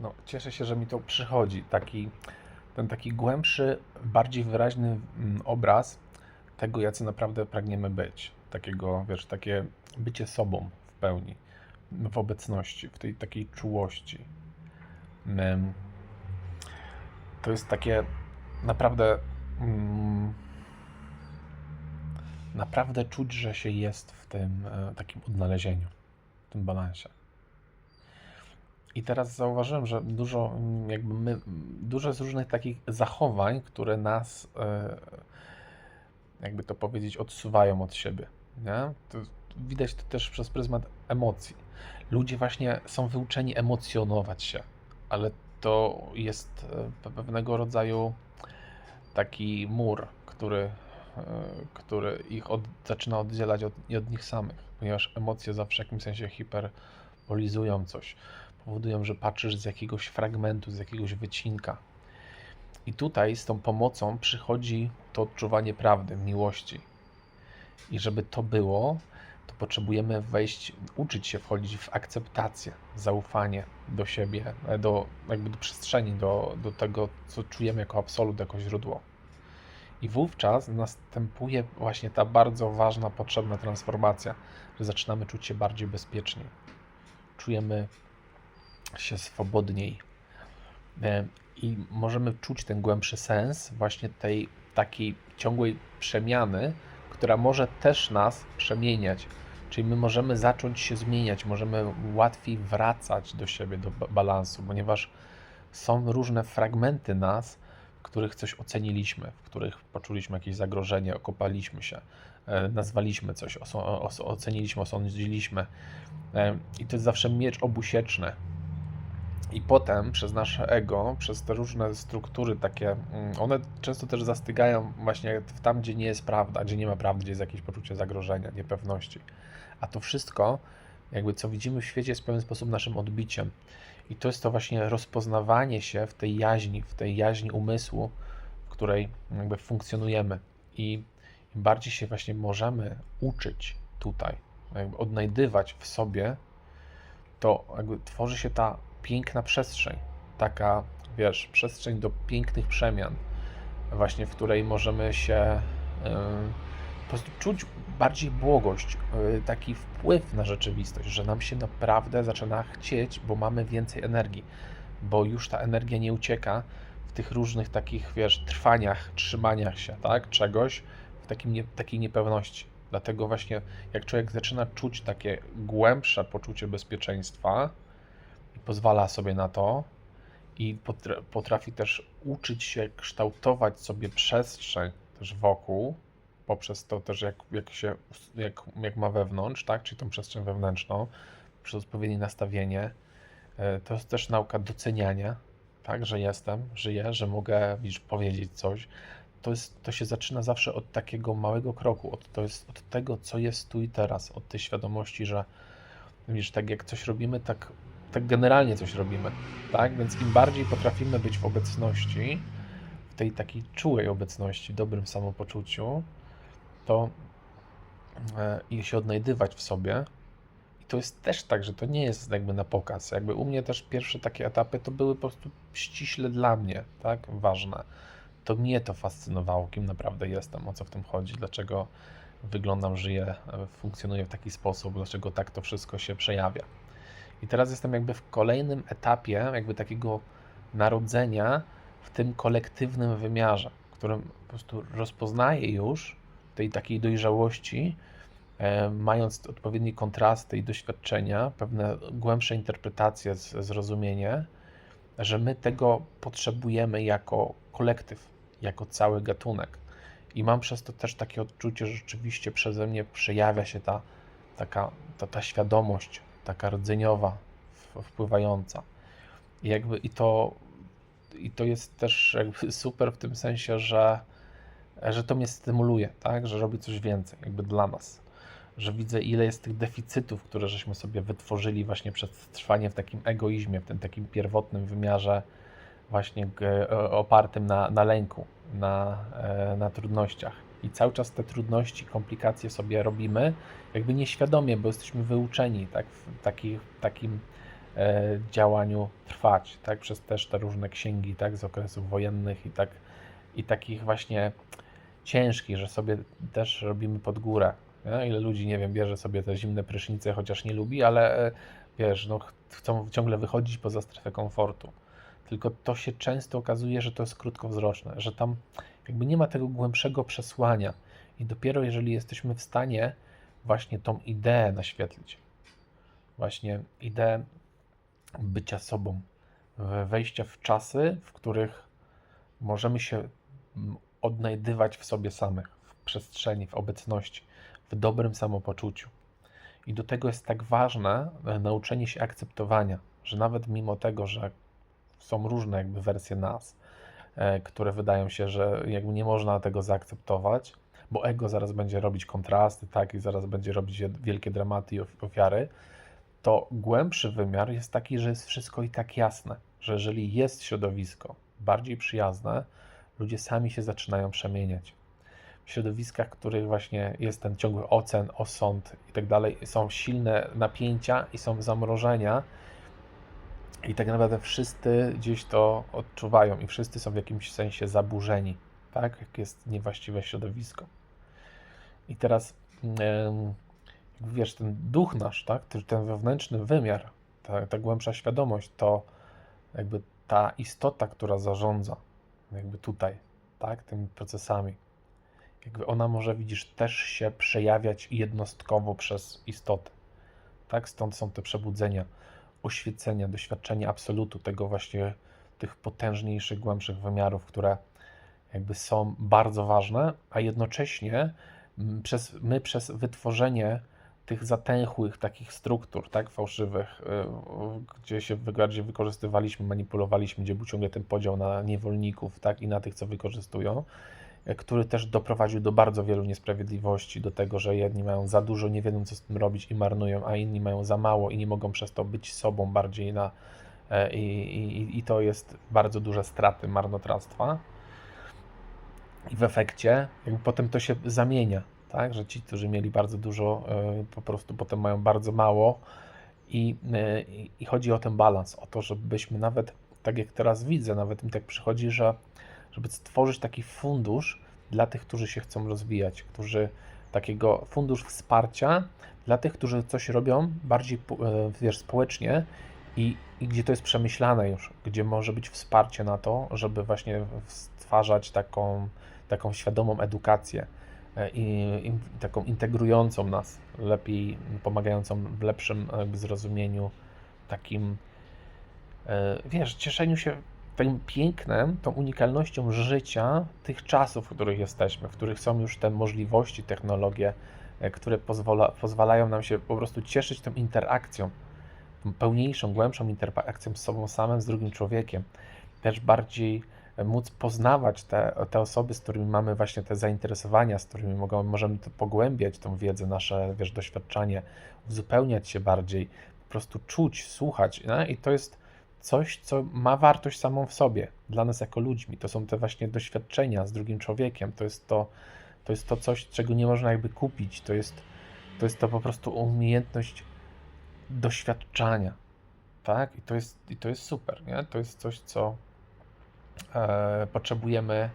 no, cieszę się, że mi to przychodzi. Taki, ten taki głębszy, bardziej wyraźny mm, obraz tego, jacy naprawdę pragniemy być. Takiego, wiesz, takie bycie sobą w pełni, w obecności, w tej takiej czułości. To jest takie naprawdę. mm, Naprawdę czuć, że się jest w tym e, takim odnalezieniu, w tym balansie. I teraz zauważyłem, że dużo, mm, jakby my, dużo jest różnych takich zachowań, które nas, e, jakby to powiedzieć, odsuwają od siebie. Nie? To widać to też przez pryzmat emocji. Ludzie właśnie są wyuczeni emocjonować się, ale to jest e, pewnego rodzaju taki mur, który, e, który ich od, zaczyna oddzielać od, od nich samych, ponieważ emocje zawsze w jakimś sensie hiperbolizują coś powodują, że patrzysz z jakiegoś fragmentu, z jakiegoś wycinka. I tutaj z tą pomocą przychodzi to odczuwanie prawdy, miłości. I żeby to było, to potrzebujemy wejść, uczyć się wchodzić w akceptację, zaufanie do siebie, do, jakby do przestrzeni, do, do tego, co czujemy jako absolut, jako źródło. I wówczas następuje właśnie ta bardzo ważna, potrzebna transformacja, że zaczynamy czuć się bardziej bezpiecznie. Czujemy się swobodniej. E, I możemy czuć ten głębszy sens właśnie tej takiej ciągłej przemiany, która może też nas przemieniać. Czyli my możemy zacząć się zmieniać, możemy łatwiej wracać do siebie, do balansu, ponieważ są różne fragmenty nas, w których coś oceniliśmy, w których poczuliśmy jakieś zagrożenie, okopaliśmy się, e, nazwaliśmy coś, oceniliśmy, osądziliśmy. E, I to jest zawsze miecz obusieczny, i potem przez nasze ego, przez te różne struktury takie, mm, one często też zastygają właśnie tam, gdzie nie jest prawda, gdzie nie ma prawdy, gdzie jest jakieś poczucie zagrożenia, niepewności. A to wszystko, jakby co widzimy w świecie, jest w pewien sposób naszym odbiciem. I to jest to właśnie rozpoznawanie się w tej jaźni, w tej jaźni umysłu, w której jakby funkcjonujemy. I im bardziej się właśnie możemy uczyć tutaj, jakby odnajdywać w sobie, to jakby tworzy się ta piękna przestrzeń. Taka, wiesz, przestrzeń do pięknych przemian, właśnie w której możemy się po prostu czuć bardziej błogość, yy, taki wpływ na rzeczywistość, że nam się naprawdę zaczyna chcieć, bo mamy więcej energii, bo już ta energia nie ucieka w tych różnych takich, wiesz, trwaniach, trzymaniach się, tak, czegoś, w takim nie, takiej niepewności. Dlatego właśnie, jak człowiek zaczyna czuć takie głębsze poczucie bezpieczeństwa, pozwala sobie na to i potrafi też uczyć się kształtować sobie przestrzeń też wokół, poprzez to też jak, jak się, jak, jak ma wewnątrz, tak, czyli tą przestrzeń wewnętrzną, przez odpowiednie nastawienie. E, to jest też nauka doceniania, tak, że jestem, żyję, że mogę widzisz, powiedzieć coś. To, jest, to się zaczyna zawsze od takiego małego kroku, od, to jest od tego, co jest tu i teraz, od tej świadomości, że widzisz, tak jak coś robimy, tak tak generalnie coś robimy, tak? Więc im bardziej potrafimy być w obecności, w tej takiej czułej obecności, dobrym samopoczuciu, to e, i się odnajdywać w sobie. I to jest też tak, że to nie jest jakby na pokaz. Jakby u mnie też pierwsze takie etapy to były po prostu ściśle dla mnie, tak? Ważne. To mnie to fascynowało, kim naprawdę jestem, o co w tym chodzi, dlaczego wyglądam, żyję, e, funkcjonuję w taki sposób, dlaczego tak to wszystko się przejawia. I teraz jestem jakby w kolejnym etapie, jakby takiego narodzenia w tym kolektywnym wymiarze, którym po prostu rozpoznaję już tej takiej dojrzałości, e, mając odpowiednie kontrasty i doświadczenia, pewne głębsze interpretacje, zrozumienie, że my tego potrzebujemy jako kolektyw, jako cały gatunek. I mam przez to też takie odczucie, że rzeczywiście przeze mnie przejawia się ta taka ta, ta świadomość taka rdzeniowa, wpływająca. I jakby i to, i to jest też jakby super w tym sensie, że, że to mnie stymuluje, tak? że robi coś więcej, jakby dla nas. Że widzę, ile jest tych deficytów, które żeśmy sobie wytworzyli właśnie przez trwanie w takim egoizmie, w tym takim pierwotnym wymiarze, właśnie opartym na, na lęku, na, e, na trudnościach i cały czas te trudności, komplikacje sobie robimy, jakby nieświadomie, bo jesteśmy wyuczeni tak, w taki, takim e, działaniu trwać, tak, przez też te różne księgi, tak, z okresów wojennych i tak, i takich właśnie ciężkich, że sobie też robimy pod górę, nie? ile ludzi, nie wiem, bierze sobie te zimne prysznice, chociaż nie lubi, ale e, wiesz, no ch- chcą ciągle wychodzić poza strefę komfortu, tylko to się często okazuje, że to jest krótkowzroczne, że tam jakby nie ma tego głębszego przesłania i dopiero jeżeli jesteśmy w stanie właśnie tą ideę naświetlić, właśnie ideę bycia sobą, we- wejścia w czasy, w których możemy się mm, odnajdywać w sobie samych, w przestrzeni, w obecności, w dobrym samopoczuciu. I do tego jest tak ważne e, nauczenie się akceptowania, że nawet mimo tego, że są różne jakby wersje nas, które wydają się, że jakby nie można tego zaakceptować, bo ego zaraz będzie robić kontrasty, tak, i zaraz będzie robić wielkie dramaty i ofi- ofiary, to głębszy wymiar jest taki, że jest wszystko i tak jasne, że jeżeli jest środowisko bardziej przyjazne, ludzie sami się zaczynają przemieniać. W środowiskach, w których właśnie jest ten ciągły ocen, osąd i tak dalej, są silne napięcia i są zamrożenia, i tak naprawdę wszyscy gdzieś to odczuwają i wszyscy są w jakimś sensie zaburzeni, tak? Jak jest niewłaściwe środowisko. I teraz, jakby wiesz, ten duch nasz, tak? Ten wewnętrzny wymiar, ta, ta głębsza świadomość, to jakby ta istota, która zarządza, jakby tutaj, tak? Tymi procesami. Jakby ona może, widzisz, też się przejawiać jednostkowo przez istotę. Tak? Stąd są te przebudzenia, oświecenia, doświadczenia absolutu, tego właśnie tych potężniejszych, głębszych wymiarów, które jakby są bardzo ważne, a jednocześnie mm, przez, my przez wytworzenie tych zatęchłych takich struktur, tak, fałszywych, y, gdzie się bardziej wykorzystywaliśmy, manipulowaliśmy, gdzie był ciągle ten podział na niewolników, tak, i na tych, co wykorzystują, który też doprowadził do bardzo wielu niesprawiedliwości, do tego, że jedni mają za dużo, nie wiedzą, co z tym robić i marnują, a inni mają za mało i nie mogą przez to być sobą bardziej na e, i, i, i to jest bardzo duże straty, marnotrawstwa. I w efekcie jakby potem to się zamienia, tak? Że ci, którzy mieli bardzo dużo, e, po prostu potem mają bardzo mało i, e, i i chodzi o ten balans, o to, żebyśmy nawet, tak jak teraz widzę, nawet mi tak przychodzi, że żeby stworzyć taki fundusz dla tych, którzy się chcą rozwijać, którzy takiego fundusz wsparcia dla tych, którzy coś robią bardziej, e, wiesz, społecznie i, i gdzie to jest przemyślane już, gdzie może być wsparcie na to, żeby właśnie stwarzać taką, taką świadomą edukację e, i, i taką integrującą nas, lepiej pomagającą w lepszym jakby zrozumieniu, takim, e, wiesz, cieszeniu się tym pięknem, tą unikalnością życia tych czasów, w których jesteśmy, w których są już te możliwości, technologie, e, które pozwala, pozwalają nam się po prostu cieszyć tą interakcją, tą pełniejszą, głębszą interakcją z sobą samym, z drugim człowiekiem. Też bardziej e, móc poznawać te, te osoby, z którymi mamy właśnie te zainteresowania, z którymi mogą, możemy pogłębiać tą wiedzę, nasze, wiesz, doświadczenie, uzupełniać się bardziej, po prostu czuć, słuchać. Nie? I to jest coś, co ma wartość samą w sobie dla nas jako ludźmi. To są te właśnie doświadczenia z drugim człowiekiem. To jest to, to jest to coś, czego nie można jakby kupić. To jest, to jest to po prostu umiejętność doświadczania. Tak? I to jest, i to jest super, nie? To jest coś, co e, potrzebujemy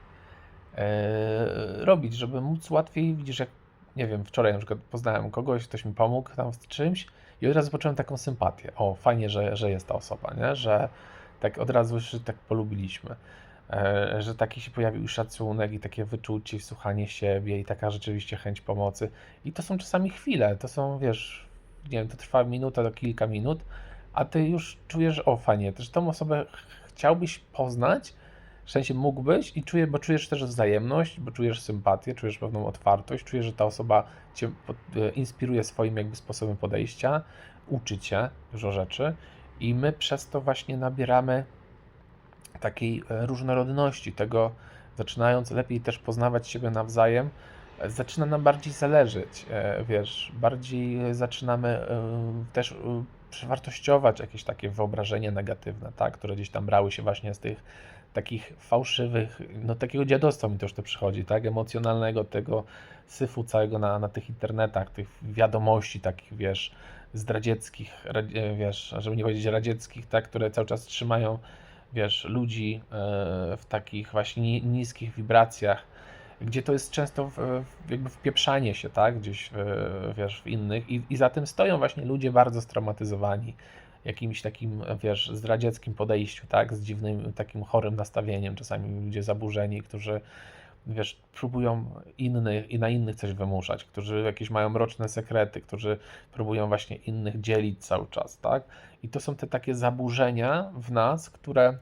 e, robić, żeby móc łatwiej, widzisz, jak, nie wiem, wczoraj na przykład poznałem kogoś, ktoś mi pomógł tam z czymś i od razu poczułem taką sympatię. O, fajnie, że, że jest ta osoba, nie? Że tak od razu się tak polubiliśmy. E, że taki się pojawił szacunek i takie wyczucie, słuchanie siebie i taka rzeczywiście chęć pomocy. I to są czasami chwile, to są, wiesz, nie wiem, to trwa minutę do kilka minut, a ty już czujesz, o fajnie, że tą osobę ch- chciałbyś poznać, w sensie mógłbyś i czujesz, bo czujesz też wzajemność, bo czujesz sympatię, czujesz pewną otwartość, czujesz, że ta osoba cię e, inspiruje swoim jakby sposobem podejścia, uczy cię dużo rzeczy i my przez to właśnie nabieramy takiej e, różnorodności, tego zaczynając lepiej też poznawać siebie nawzajem, e, zaczyna nam bardziej zależeć, wiesz, bardziej zaczynamy też przewartościować jakieś takie wyobrażenia negatywne, tak, które gdzieś tam brały się właśnie z tych takich fałszywych, no takiego dziadostwa mi też to przychodzi, tak, emocjonalnego, tego syfu całego na, na tych internetach, tych wiadomości takich, wiesz, zdradzieckich, radzie- wiesz, żeby nie powiedzieć radzieckich, tak, które cały czas trzymają, wiesz, ludzi e, w takich właśnie ni- niskich wibracjach, gdzie to jest często w- jakby wpieprzanie się, tak, gdzieś, w, wiesz, w innych i, i za tym stoją właśnie ludzie bardzo straumatyzowani jakimś takim, wiesz, zdradzieckim podejściu, tak, z dziwnym, takim chorym nastawieniem, czasami ludzie zaburzeni, którzy wiesz, próbują innych i na innych coś wymuszać, którzy jakieś mają mroczne sekrety, którzy próbują właśnie innych dzielić cały czas, tak? I to są te takie zaburzenia w nas, które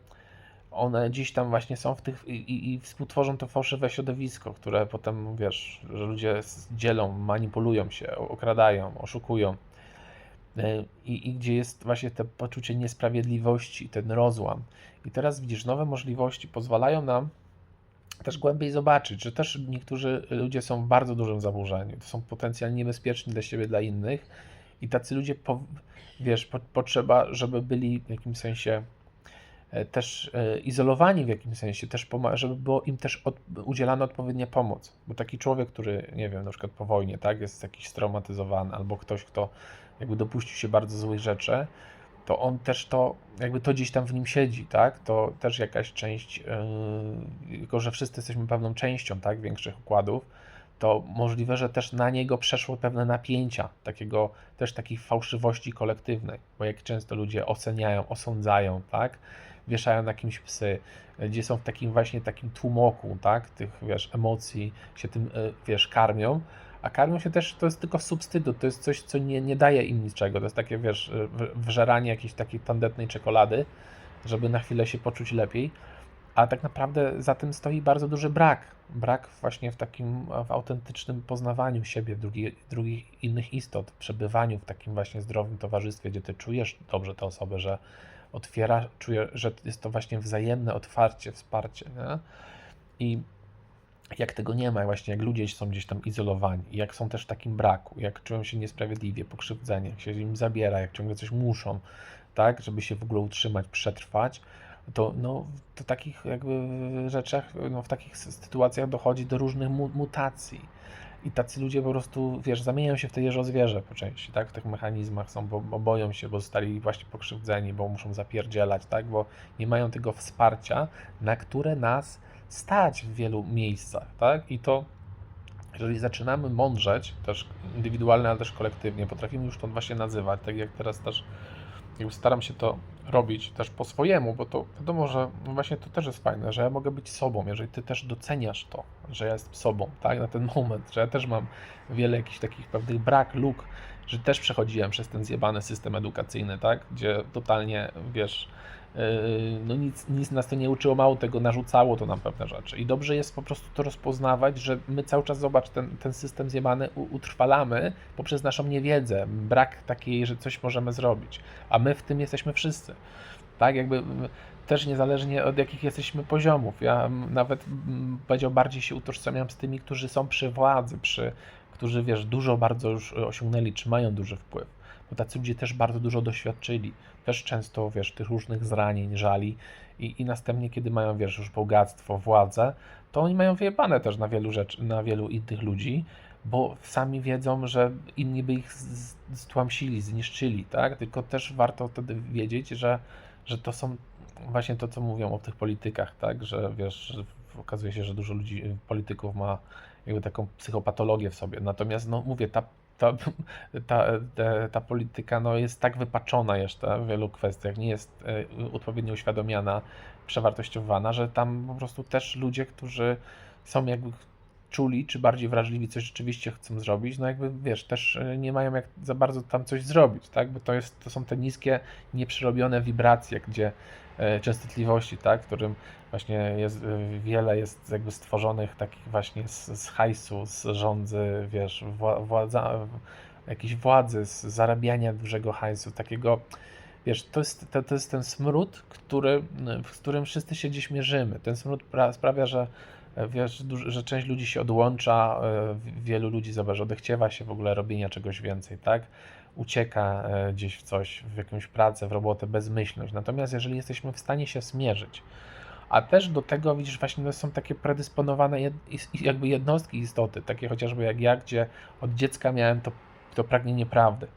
one gdzieś tam właśnie są w tych i, i, i współtworzą to fałszywe środowisko, które potem, wiesz, że ludzie dzielą, manipulują się, okradają, oszukują. E, I, I gdzie jest właśnie to poczucie niesprawiedliwości, ten rozłam. I teraz widzisz, nowe możliwości pozwalają nam też głębiej zobaczyć, że też niektórzy ludzie są w bardzo dużym zaburzeniu. Są potencjalnie niebezpieczni dla siebie, dla innych. I tacy ludzie, po, wiesz, po, potrzeba, żeby byli w jakimś sensie e, też e, izolowani w jakimś sensie, też żeby było im też od, udzielana odpowiednia pomoc. Bo taki człowiek, który, nie wiem, na przykład po wojnie, tak, jest jakiś straumatyzowany, albo ktoś, kto jakby dopuścił się bardzo złych rzeczy, to on też to, jakby to gdzieś tam w nim siedzi, tak? To też jakaś część, yy, tylko że wszyscy jesteśmy pewną częścią, tak? Większych układów, to możliwe, że też na niego przeszło pewne napięcia, takiego, też takiej fałszywości kolektywnej, bo jak często ludzie oceniają, osądzają, tak? Wieszają na kimś psy, gdzie są w takim właśnie takim tłumoku, tak? Tych, wiesz, emocji, się tym, yy, wiesz, karmią, a karmią się też, to jest tylko substytut, to jest coś, co nie, nie daje im niczego. To jest takie, wiesz, wżeranie jakiejś takiej tandetnej czekolady, żeby na chwilę się poczuć lepiej. A tak naprawdę za tym stoi bardzo duży brak. Brak właśnie w takim w autentycznym poznawaniu siebie, drugi, drugich innych istot, przebywaniu w takim właśnie zdrowym towarzystwie, gdzie ty czujesz dobrze tę osobę, że otwiera, czujesz, że jest to właśnie wzajemne otwarcie, wsparcie. Nie? I jak tego nie ma, właśnie jak ludzie są gdzieś tam izolowani, jak są też w takim braku, jak czują się niesprawiedliwie, pokrzywdzeni, jak się im zabiera, jak ciągle coś muszą, tak, żeby się w ogóle utrzymać, przetrwać, to no, w takich jakby rzeczach, no, w takich sy- sytuacjach dochodzi do różnych mu mutacji. I tacy ludzie po prostu, wiesz, zamieniają się w te jeżo zwierzę po części, tak? W tych mechanizmach są, bo, bo boją się, bo zostali właśnie pokrzywdzeni, bo muszą zapierdzielać, tak? Bo nie mają tego wsparcia, na które nas stać w wielu miejscach, tak? I to, jeżeli zaczynamy mądrzeć, też indywidualnie, ale też kolektywnie, potrafimy już to właśnie nazywać, tak jak teraz też jakby staram się to robić też po swojemu, bo to wiadomo, że właśnie to też jest fajne, że ja mogę być sobą, jeżeli ty też doceniasz to, że ja jestem sobą, tak, na ten moment, że ja też mam wiele jakichś takich pewnych brak, luk, że też przechodziłem przez ten zjebany system edukacyjny, tak, gdzie totalnie, wiesz, no nic, nic nas to nie uczyło, mało tego narzucało to nam pewne rzeczy i dobrze jest po prostu to rozpoznawać, że my cały czas, zobacz, ten, ten system zjebany utrwalamy poprzez naszą niewiedzę, brak takiej, że coś możemy zrobić, a my w tym jesteśmy wszyscy. Tak, jakby też niezależnie od jakich jesteśmy poziomów. Ja nawet powiedział, bardziej się utożsamiam z tymi, którzy są przy władzy, przy, którzy wiesz, dużo bardzo już osiągnęli, czy mają duży wpływ. Bo tacy ludzie też bardzo dużo doświadczyli. Też często, wiesz, tych różnych zranień, żali i, i następnie, kiedy mają, wiesz, już bogactwo, władzę, to oni mają wyjebane też na wielu rzeczy, na wielu innych ludzi, bo sami wiedzą, że inni by ich stłamsili, zniszczyli, tak? Tylko też warto wtedy wiedzieć, że, że to są właśnie to, co mówią o tych politykach, tak? Że wiesz, okazuje się, że dużo ludzi, polityków ma jakby taką psychopatologię w sobie. Natomiast, no mówię, ta, ta, ta, ta, ta polityka no, jest tak wypaczona jeszcze w wielu kwestiach, nie jest e, odpowiednio uświadomiana, przewartościowana, że tam po prostu też ludzie, którzy są jakby czuli, czy bardziej wrażliwi coś rzeczywiście chcą zrobić, no jakby wiesz, też e, nie mają jak za bardzo tam coś zrobić, tak? Bo to, jest, to są te niskie, nieprzerobione wibracje, gdzie częstotliwości, tak? W którym właśnie jest e, wiele jest jakby stworzonych takich właśnie z, z hajsu, z rządzy, wiesz, wła- władza, jakiejś władzy, z zarabiania dużego hajsu, takiego Wiesz, to jest, to, to jest ten smród, który, z którym wszyscy się gdzieś mierzymy. Ten smród pra, sprawia, że e, wiesz, że część ludzi się odłącza, e, w- wielu ludzi, zobacz, odechciewa się w ogóle robienia czegoś więcej, tak? Ucieka e, gdzieś w coś, w jakąś pracę, w robotę, bezmyślność. Natomiast jeżeli jesteśmy w stanie się smierzyć, a też do tego widzisz właśnie są takie predysponowane jed, jakby jednostki istoty, takie chociażby jak ja, gdzie od dziecka miałem to, to pragnienie prawdy.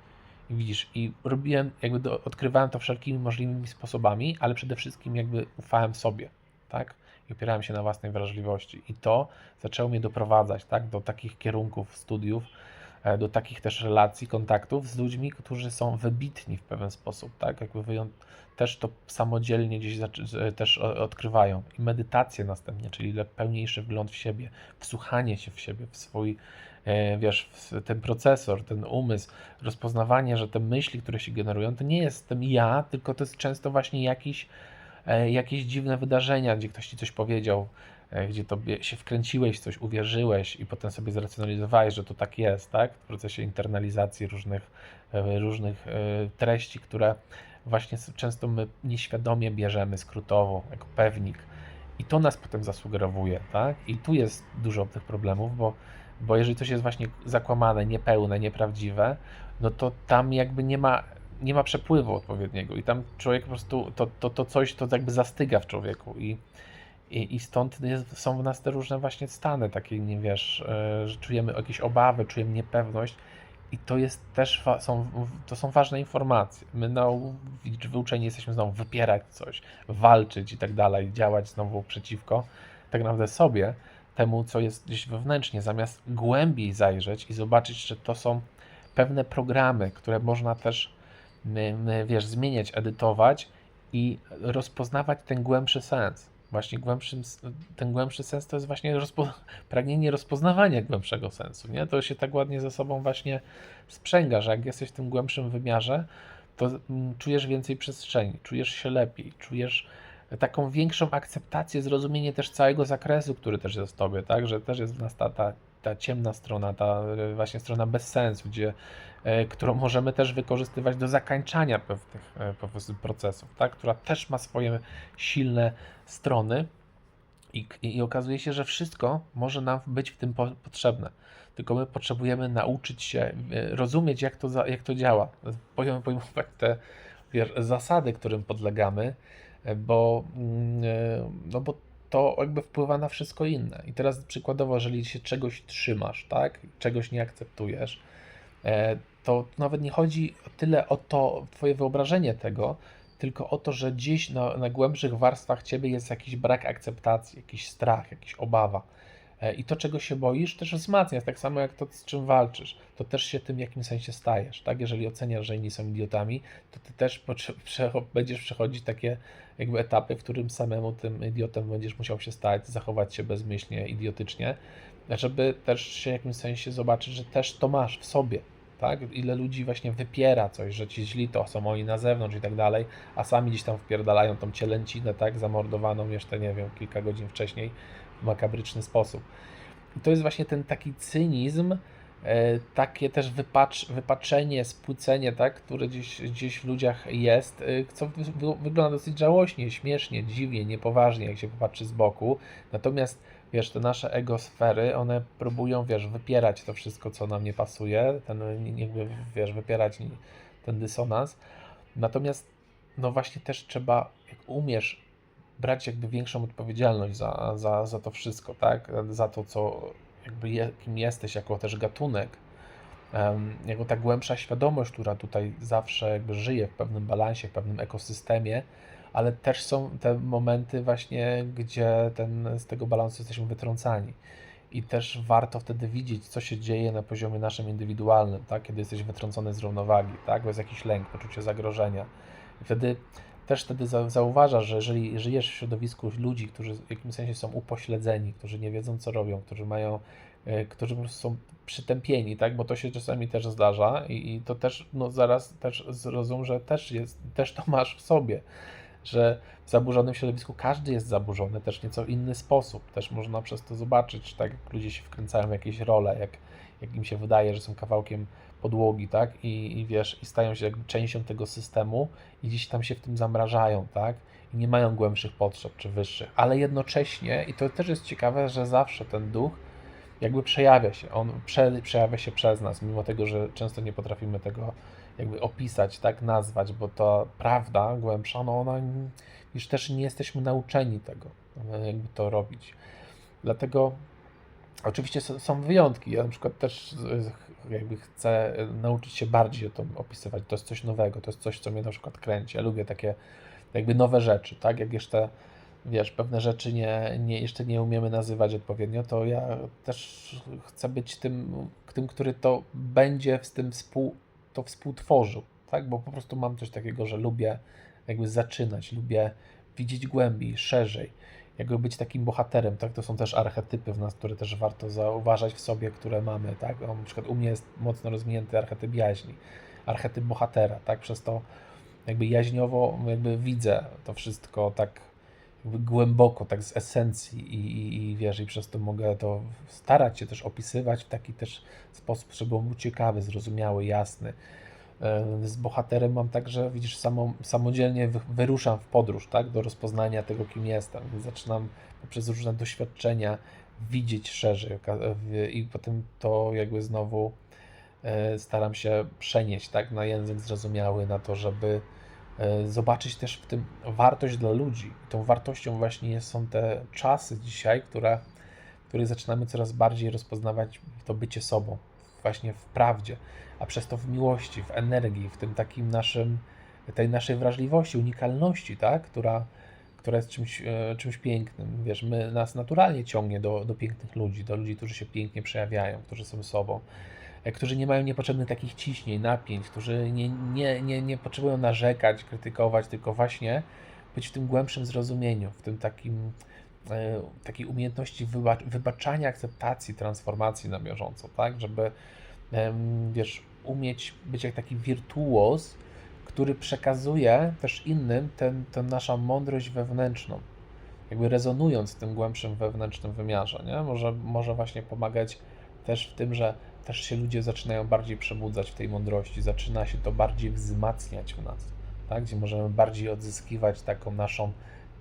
I widzisz, i robiłem, jakby do, odkrywałem to wszelkimi możliwymi sposobami, ale przede wszystkim jakby ufałem sobie, tak? I opierałem się na własnej wrażliwości. I to zaczęło mnie doprowadzać, tak? Do takich kierunków studiów, do takich też relacji, kontaktów z ludźmi, którzy są wybitni w pewien sposób, tak? Jakby też to samodzielnie gdzieś zaczy- też odkrywają. I medytację następnie, czyli pełniejszy wgląd w siebie, wsłuchanie się w siebie, w swój, e, wiesz, ten procesor, ten umysł, rozpoznawanie, że te myśli, które się generują, to nie jestem ja, tylko to jest często właśnie jakiś, e, jakieś dziwne wydarzenia, gdzie ktoś ci coś powiedział, e, gdzie tobie się wkręciłeś w coś, uwierzyłeś i potem sobie zracjonalizowałeś, że to tak jest, tak? W procesie internalizacji różnych, e, różnych e, treści, które właśnie często my nieświadomie bierzemy skrótowo, jako pewnik. I to nas potem zasugerowuje, tak? I tu jest dużo tych problemów, bo, bo jeżeli coś jest właśnie zakłamane, niepełne, nieprawdziwe, no to tam jakby nie ma, nie ma przepływu odpowiedniego i tam człowiek po prostu, to, to, to coś to jakby zastyga w człowieku i, i, i stąd jest, są w nas te różne właśnie stany, takie, nie wiesz, e, że czujemy jakieś obawy, czujemy niepewność i to jest też, są, to są ważne informacje. My nau, wyuczeni jesteśmy znowu wypierać coś, walczyć i tak dalej, działać znowu przeciwko tak naprawdę sobie, temu, co jest gdzieś wewnętrznie, zamiast głębiej zajrzeć i zobaczyć, że to są pewne programy, które można też, wiesz, zmieniać, edytować i rozpoznawać ten głębszy sens. Właśnie głębszym, ten głębszy sens to jest właśnie rozpo, pragnienie rozpoznawania głębszego sensu, nie? To się tak ładnie ze sobą właśnie sprzęga, że jak jesteś w tym głębszym wymiarze, to czujesz więcej przestrzeni, czujesz się lepiej, czujesz taką większą akceptację, zrozumienie też całego zakresu, który też jest w tobie, tak? Że też jest w nas ta, ta, ta ciemna strona, ta e, właśnie strona bez sensu, gdzie, e, którą możemy też wykorzystywać do zakańczania pewnych e, procesów, tak? Która też ma swoje silne strony i, i okazuje się, że wszystko może nam być w tym po, potrzebne. Tylko my potrzebujemy nauczyć się rozumieć, jak to, za, jak to działa, pojm- pojmować te wiesz, zasady, którym podlegamy, bo, mm, no bo to jakby wpływa na wszystko inne. I teraz przykładowo, jeżeli się czegoś trzymasz, tak, czegoś nie akceptujesz, e, to nawet nie chodzi tyle o to, twoje wyobrażenie tego, tylko o to, że gdzieś na, na głębszych warstwach ciebie jest jakiś brak akceptacji, jakiś strach, jakaś obawa. E, I to, czego się boisz, też wzmacnia, tak samo jak to, z czym walczysz. To też się tym w jakimś sensie stajesz, tak? Jeżeli oceniasz, że inni są idiotami, to ty też będziesz przechodzić takie jakby etapy, w którym samemu tym idiotem będziesz musiał się stać, zachować się bezmyślnie, idiotycznie, żeby też się w jakimś sensie zobaczyć, że też to masz w sobie, tak? Ile ludzi właśnie wypiera coś, że ci źli to są oni na zewnątrz i tak dalej, a sami gdzieś tam wpierdalają tą cielęcinę, tak? Zamordowaną jeszcze, nie wiem, kilka godzin wcześniej makabryczny sposób. I to jest właśnie ten taki cynizm, e, takie też wypacz, wypaczenie, spłycenie, tak, które gdzieś, gdzieś w ludziach jest, e, co wy, wy, wygląda dosyć żałośnie, śmiesznie, dziwnie, niepoważnie, jak się popatrzy z boku. Natomiast, wiesz, te nasze egosfery, one próbują, wiesz, wypierać to wszystko, co nam nie pasuje, ten, jakby, wiesz, wypierać ten dysonans. Natomiast, no właśnie też trzeba, jak umiesz brać jakby większą odpowiedzialność za, za, za to wszystko, tak? Za to, co jakby je, kim jesteś jako też gatunek, um, jako ta głębsza świadomość, która tutaj zawsze jakby żyje w pewnym balansie, w pewnym ekosystemie, ale też są te momenty właśnie, gdzie ten, z tego balansu jesteśmy wytrącani. I też warto wtedy widzieć, co się dzieje na poziomie naszym indywidualnym, tak? kiedy jesteś wytrącony z równowagi, tak? bo jest jakiś lęk, poczucie zagrożenia. I wtedy też wtedy zauważasz, że jeżeli żyjesz w środowisku ludzi, którzy w jakimś sensie są upośledzeni, którzy nie wiedzą, co robią, którzy mają, którzy po prostu są przytępieni, tak, bo to się czasami też zdarza i, i to też, no zaraz też zrozum, że też jest, też to masz w sobie, że w zaburzonym środowisku każdy jest zaburzony, też nieco inny sposób, też można przez to zobaczyć, tak, jak ludzie się wkręcają w jakieś role, jak, jak im się wydaje, że są kawałkiem podłogi, tak? I, I wiesz, i stają się jakby częścią tego systemu i gdzieś tam się w tym zamrażają, tak? I nie mają głębszych potrzeb czy wyższych, ale jednocześnie, i to też jest ciekawe, że zawsze ten duch jakby przejawia się, on prze, przejawia się przez nas, mimo tego, że często nie potrafimy tego jakby opisać, tak, nazwać, bo ta prawda głębsza, no ona już też nie jesteśmy nauczeni tego, jakby to robić. Dlatego Oczywiście są wyjątki. Ja na przykład też jakby chcę e, nauczyć się bardziej o tym opisywać. To jest coś nowego, to jest coś, co mnie na przykład kręci. Ja lubię takie jakby nowe rzeczy, tak? Jak jeszcze, wiesz, pewne rzeczy nie, nie, jeszcze nie umiemy nazywać odpowiednio, to ja też chcę być tym, tym który to będzie z tym współ, to współtworzył, tak? Bo po prostu mam coś takiego, że lubię jakby zaczynać, lubię widzieć głębiej, szerzej, jakby być takim bohaterem, tak? To są też archetypy w nas, które też warto zauważać w sobie, które mamy, tak? O, na przykład u mnie jest mocno rozwinięty archetyp jaźni, archetyp bohatera, tak? Przez to jakby jaźniowo jakby widzę to wszystko tak głęboko, tak z esencji i, i, i wiesz, i przez to mogę to starać się też opisywać w taki też sposób, żeby on był ciekawy, zrozumiały, jasny. E, Z bohaterem mam tak, że widzisz, samo, samodzielnie wy- wyruszam w podróż, tak, do rozpoznania tego, kim jestem. Zaczynam poprzez różne doświadczenia widzieć szerzej w- i potem to jakby znowu e, staram się przenieść, tak, na język zrozumiały, na to, żeby e, zobaczyć też w tym wartość dla ludzi. Tą wartością właśnie są te czasy dzisiaj, które, w których zaczynamy coraz bardziej rozpoznawać to bycie sobą, właśnie w prawdzie, a przez to w miłości, w energii, w tym takim naszym, tej naszej wrażliwości, unikalności, tak, która, która jest czymś, e, czymś pięknym. Wiesz, my, nas naturalnie ciągnie do, do pięknych ludzi, do ludzi, którzy się pięknie przejawiają, którzy są sobą e, którzy nie mają niepotrzebnych takich ciśnień, napięć, którzy nie, nie, nie, nie potrzebują narzekać, krytykować, tylko właśnie być w tym głębszym zrozumieniu, w tym takim takiej umiejętności wyba- wybaczania, akceptacji, transformacji na bieżąco, tak? Żeby wiesz, umieć być jak taki wirtuoz, który przekazuje też innym tę naszą mądrość wewnętrzną, jakby rezonując w tym głębszym wewnętrznym wymiarze, nie? Może, może właśnie pomagać też w tym, że też się ludzie zaczynają bardziej przebudzać w tej mądrości, zaczyna się to bardziej wzmacniać w nas, tak? Gdzie możemy bardziej odzyskiwać taką naszą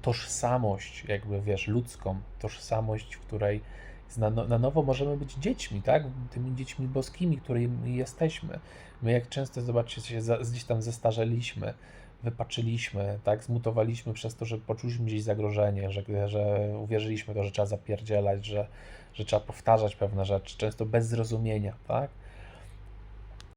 tożsamość, jakby wiesz, ludzką tożsamość, w której na, no- na nowo możemy być dziećmi, tak? Tymi dziećmi boskimi, którymi jesteśmy. My jak często, zobaczcie, się gdzieś tam zestarzeliśmy, wypaczyliśmy, tak? Zmutowaliśmy przez to, że poczuliśmy gdzieś zagrożenie, że, że uwierzyliśmy to, że trzeba zapierdzielać, że, że trzeba powtarzać pewne rzeczy, często bez zrozumienia, tak?